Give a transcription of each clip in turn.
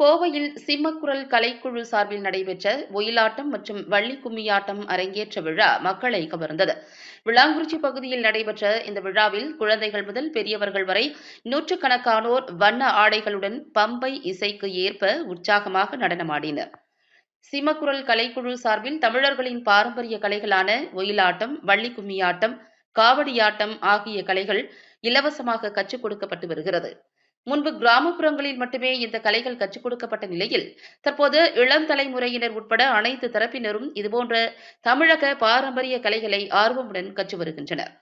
கோவையில் சிம்மக்குரல் கலைக்குழு சார்பில் நடைபெற்ற ஒயிலாட்டம் மற்றும் வள்ளி கும்மியாட்டம் அரங்கேற்ற விழா மக்களை கவர்ந்தது. விளாங்குறிச்சி பகுதியில் நடைபெற்ற இந்த விழாவில் குழந்தைகள் முதல் பெரியவர்கள் வரை நூற்றுக்கணக்கானோர் வண்ண ஆடைகளுடன் பம்பை இசைக்கு ஏற்ப உற்சாகமாக நடனமாடினர். சிம்மக்குரல் கலைக்குழு சார்பில் தமிழர்களின் பாரம்பரிய கலைகளான ஒயிலாட்டம் வள்ளி கும்மியாட்டம் காவடியாட்டம் ஆகிய கலைகள் இலவசமாக கற்றுக் கொடுக்கப்பட்டு வருகிறது. முன்பு கிராமப்புறங்களில் மட்டுமே இந்த கலைகள் கற்றுக் கொடுக்கப்பட்ட நிலையில் தற்போது இளம் தலைமுறையினர் உட்பட அனைத்து தரப்பினரும் இதுபோன்ற தமிழக பாரம்பரிய கலைகளை ஆர்வமுடன் கற்று வருகின்றனர்.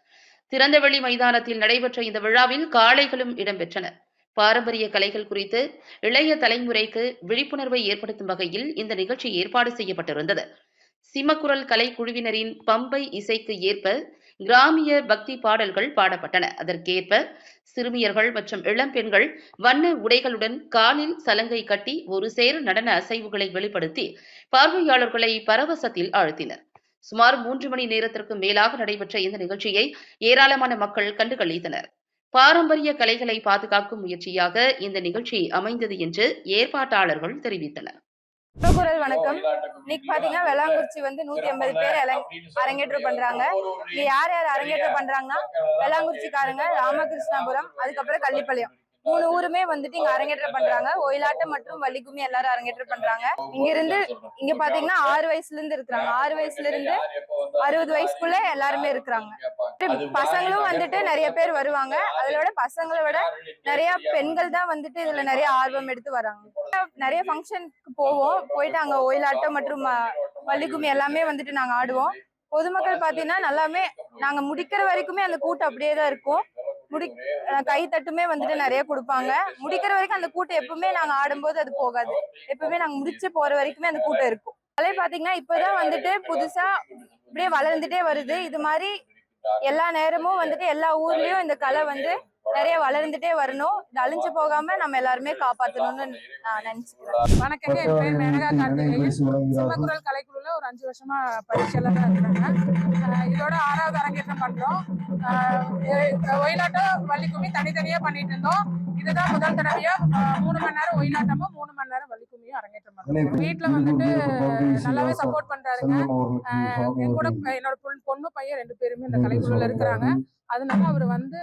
திறந்தவெளி மைதானத்தில் நடைபெற்ற இந்த விழாவில் காளைகளும் இடம்பெற்றன. பாரம்பரிய கலைகள் குறித்து இளைய தலைமுறைக்கு விழிப்புணர்வை ஏற்படுத்தும் வகையில் இந்த நிகழ்ச்சி ஏற்பாடு செய்யப்பட்டிருந்தது. சிம்மக்குரல் கலை குழுவினரின் பம்பை இசைக்கு ஏற்ப கிராமிய பக்தி பாடல்கள் பாடப்பட்டன. அதற்கேற்ப சிறுமியர்கள் மற்றும் இளம்பெண்கள் வண்ண உடைகளுடன் காலில் சலங்கை கட்டி ஒரு சேர நடன அசைவுகளை வெளிப்படுத்தி பார்வையாளர்களை பரவசத்தில் ஆழ்த்தினர். சுமார் மூன்று மணி நேரத்திற்கு மேலாக நடைபெற்ற இந்த நிகழ்ச்சியை ஏராளமான மக்கள் கண்டுகளித்தனர் பாரம்பரிய கலைகளை பாதுகாக்கும் முயற்சியாக இந்த நிகழ்ச்சி அமைந்தது என்று ஏற்பாட்டாளர்கள் தெரிவித்தனர். குரல் வணக்கம். இன்னைக்கு பாத்தீங்கன்னா வெள்ளாங்குறிச்சி வந்து நூத்தி ஐம்பது பேர் அரங்கேற்றம் பண்றாங்க. இங்க யார் யார் அரங்கேற்றம் பண்றாங்கன்னா வெள்ளாங்குறிச்சிக்காரங்க ராமகிருஷ்ணாபுரம் அதுக்கப்புறம் கள்ளிப்பாளையம் மூணு ஊருமே வந்துட்டு இங்க அரங்கேற்றம் பண்றாங்க. ஒயிலாட்டம் மற்றும் வள்ளிக்கும்மி எல்லாரும் அரங்கேற்றம் பண்றாங்க. இங்க இருந்து இங்க பாத்தீங்கன்னா ஆறு வயசுல இருந்து இருக்கிறாங்க. ஆறு வயசுல இருந்து அறுபது வயசுக்குள்ள எல்லாருமே இருக்கிறாங்க. பசங்களும் வந்துட்டு நிறைய பேர் வருவாங்க. அதோட விட பசங்களை விட நிறைய பெண்கள் தான் வந்துட்டு இதுல நிறைய ஆர்வம் எடுத்து வராங்க. நிறைய ஃபங்க்ஷனுக்கு போவோம். போயிட்டு அங்க ஒயிலாட்டம் மற்றும் வள்ளிக்கும்மி எல்லாமே வந்துட்டு நாங்க ஆடுவோம். பொதுமக்கள் பாத்தீங்கன்னா நல்லாமே நாங்க முடிக்கிற வரைக்குமே அந்த கூட்டம் அப்படியே தான் இருக்கும். முடி கை தட்டுமே வந்துட்டு நிறைய கொடுப்பாங்க. முடிக்கிற வரைக்கும் அந்த கூட்டம் எப்பவுமே நாங்க ஆடும்போது அது போகாது. எப்பவுமே நாங்க முடிச்சு போற வரைக்குமே அந்த கூட்டம் இருக்கும். கலை பாத்தீங்கன்னா இப்பதான் வந்துட்டு புதுசா அப்படியே வளர்ந்துட்டே வருது. இது மாதிரி எல்லா நேரமும் வந்துட்டு எல்லா ஊர்லயும் இந்த கலை வந்து நிறைய வளர்ந்துட்டே வரணும். இது அழிஞ்சு போகாம நம்ம எல்லாருமே காப்பாத்தணும்னு நான் நினைச்சுக்கிறேன். வணக்கங்க. என் பேர் மேனகா கார்த்திகேயன். சிம்மக்குரல் கலைக்குழுல ஒரு அஞ்சு வருஷமா பயிற்சியாளராக இருக்கிறாங்க. அஹ் இதோட ஆறாவது அரங்கேற்றம் பண்றோம். ஒயிலாட்டம் வள்ளிக்கும்மி தனித்தனியா பண்ணிட்டு இருந்தோம். இதுதான் முதல் தடவையா மூணு மணி நேரம் ஒயிலாட்டமும் மூணு மணி நேரம் வள்ளிக்கும்மியும் அரங்கேற்றம் பண்றோம். வீட்டுல வந்துட்டு நல்லாவே சப்போர்ட் பண்றாருங்க. என் கூட என்னோட பொண்ணு- பொண்ணு பையன் ரெண்டு பேருமே இந்த கலைக்குழுல இருக்கிறாங்க. அதனால அவர் வந்து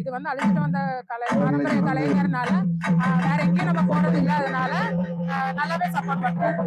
இது வந்து அழிஞ்சிட்டு வந்த கலை பாரம்பரிய கலைஞர்னால வேற எங்கேயும் நம்ம போனது இல்லை அதனால நல்லாவே சப்போர்ட் பண்றாரு.